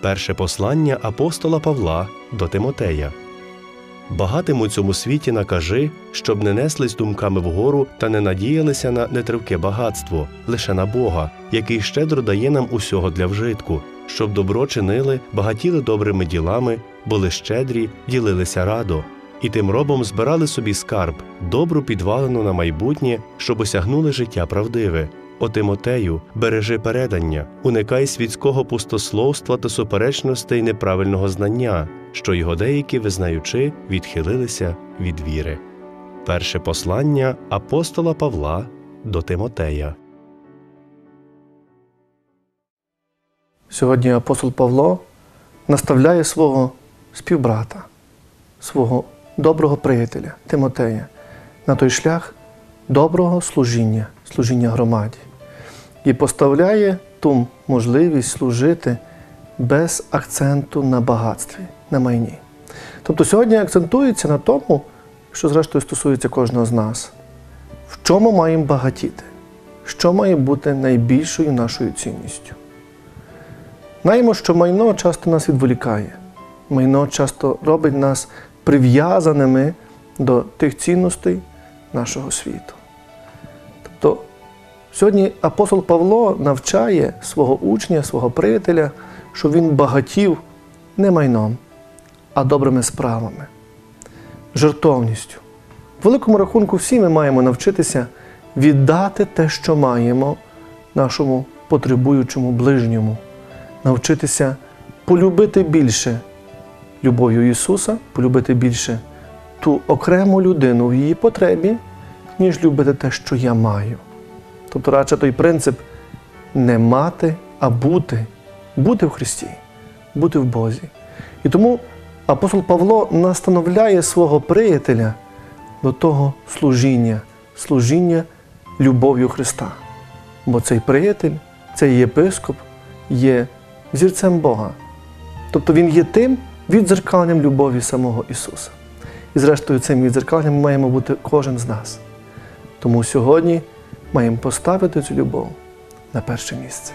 Перше послання апостола Павла до Тимотея. Багатим у цьому світі накажи, щоб не неслись думками вгору та не надіялися на нетривке багатство, лише на Бога, який щедро дає нам усього для вжитку, щоб добро чинили, багатіли добрими ділами, були щедрі, ділилися радо, і тим робом збирали собі скарб, добру підвалену на майбутнє, щоб осягнули життя правдиве. О Тимотею, бережи передання, уникай світського пустословства та суперечностей неправильного знання, що його деякі, визнаючи, відхилилися від віри. Перше послання апостола Павла до Тимотея. Сьогодні апостол Павло наставляє свого співбрата, свого доброго приятеля Тимотея на той шлях доброго служіння, служіння громаді і поставляє ту можливість служити без акценту на багатстві, на майні. Тобто сьогодні акцентується на тому, що зрештою стосується кожного з нас, в чому маємо багатіти, що має бути найбільшою нашою цінністю. Знаємо, що майно часто нас відволікає. Майно часто робить нас прив'язаними до тих цінностей нашого світу. Сьогодні апостол Павло навчає свого учня, свого приятеля, що він багатів не майном, а добрими справами, жертовністю. В великому рахунку всі ми маємо навчитися віддати те, що маємо нашому потребуючому ближньому навчитися полюбити більше любов'ю Ісуса, полюбити більше ту окрему людину в її потребі, ніж любити те, що я маю. Тобто, радше той принцип не мати, а бути, бути в Христі, бути в Бозі. І тому апостол Павло настановляє свого приятеля до того служіння, служіння любов'ю Христа. Бо цей приятель, цей єпископ є зірцем Бога. Тобто Він є тим віддзеркаленням любові самого Ісуса. І зрештою, цим віддзеркаленням маємо бути кожен з нас. Тому сьогодні маємо поставити цю любов на перше місце.